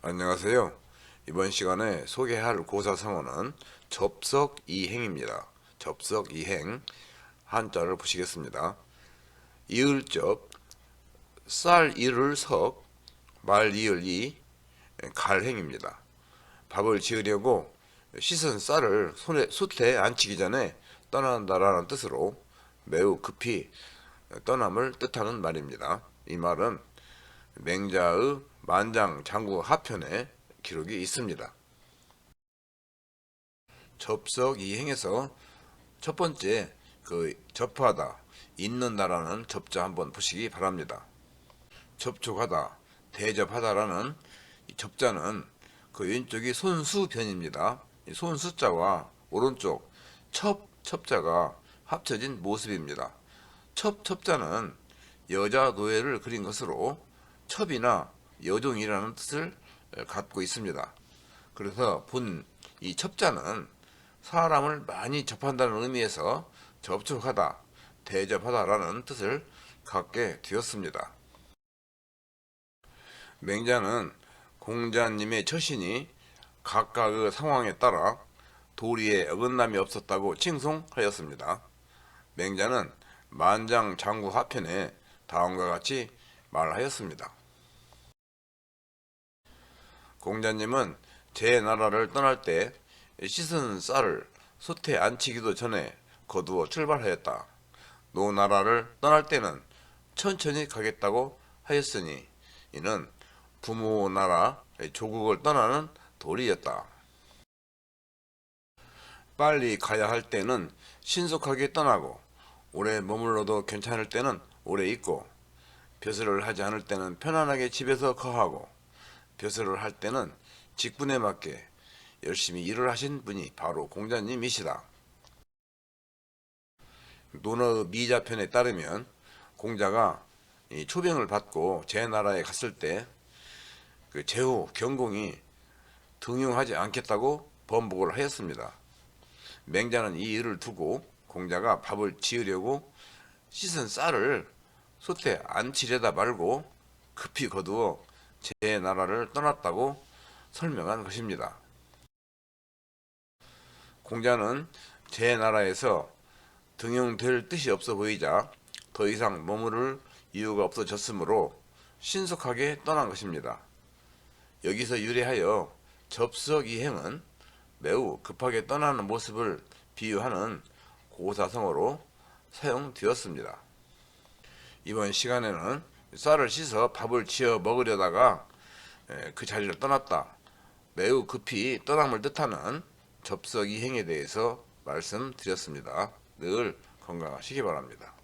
안녕하세요. 이번 시간에 소개할 고사성어는 접석이행입니다. 접석이행 한자를 보시겠습니다. 이을접 쌀 이를 석, 말 이을 이, 갈행입니다. 밥을 지으려고 씻은 쌀을 손에 솥에 앉히기 전에 떠난다라는 뜻으로 매우 급히 떠남을 뜻하는 말입니다. 이 말은 맹자의 만장장구 하편에 기록이 있습니다. 접석 이행에서 첫 번째 그 접하다 있는다라는 접자 한번 보시기 바랍니다. 접촉하다 대접하다라는 이 접자는 그 왼쪽이 손수변입니다. 이 손수자와 오른쪽 첩 첩자가 합쳐진 모습입니다. 첩 첩자는 여자 노예를 그린 것으로 첩이나 여종이라는 뜻을 갖고 있습니다. 그래서 본 이 첩자는 사람을 많이 접한다는 의미에서 접촉하다, 대접하다라는 뜻을 갖게 되었습니다. 맹자는 공자님의 처신이 각각의 상황에 따라 도리에 어긋남이 없었다고 칭송하였습니다. 맹자는 만장장구 하편에 다음과 같이 말하였습니다. 공자님은 제 나라를 떠날 때 씻은 쌀을 솥에 앉히기도 전에 거두어 출발하였다. 노 나라를 떠날 때는 천천히 가겠다고 하였으니 이는 부모 나라 조국을 떠나는 도리였다. 빨리 가야 할 때는 신속하게 떠나고 오래 머물러도 괜찮을 때는 오래 있고 벼슬을 하지 않을 때는 편안하게 집에서 거하고 벼슬을 할 때는 직분에 맞게 열심히 일을 하신 분이 바로 공자님이시다. 논어의 미자편에 따르면 공자가 이 초병을 받고 제 나라에 갔을 때 그 제후 경공이 등용하지 않겠다고 번복을 하였습니다. 맹자는 이 일을 두고 공자가 밥을 지으려고 씻은 쌀을 솥에 앉히려다 말고 급히 거두어 제 나라를 떠났다고 설명한 것입니다. 공자는 제 나라에서 등용될 뜻이 없어 보이자 더 이상 머무를 이유가 없어졌으므로 신속하게 떠난 것입니다. 여기서 유래하여 접석이행은 매우 급하게 떠나는 모습을 비유하는 고사성어로 사용되었습니다. 이번 시간에는 쌀을 씻어 밥을 지어 먹으려다가 에, 그 자리를 떠났다. 매우 급히 떠남을 뜻하는 접석이행에 대해서 말씀드렸습니다. 늘 건강하시기 바랍니다.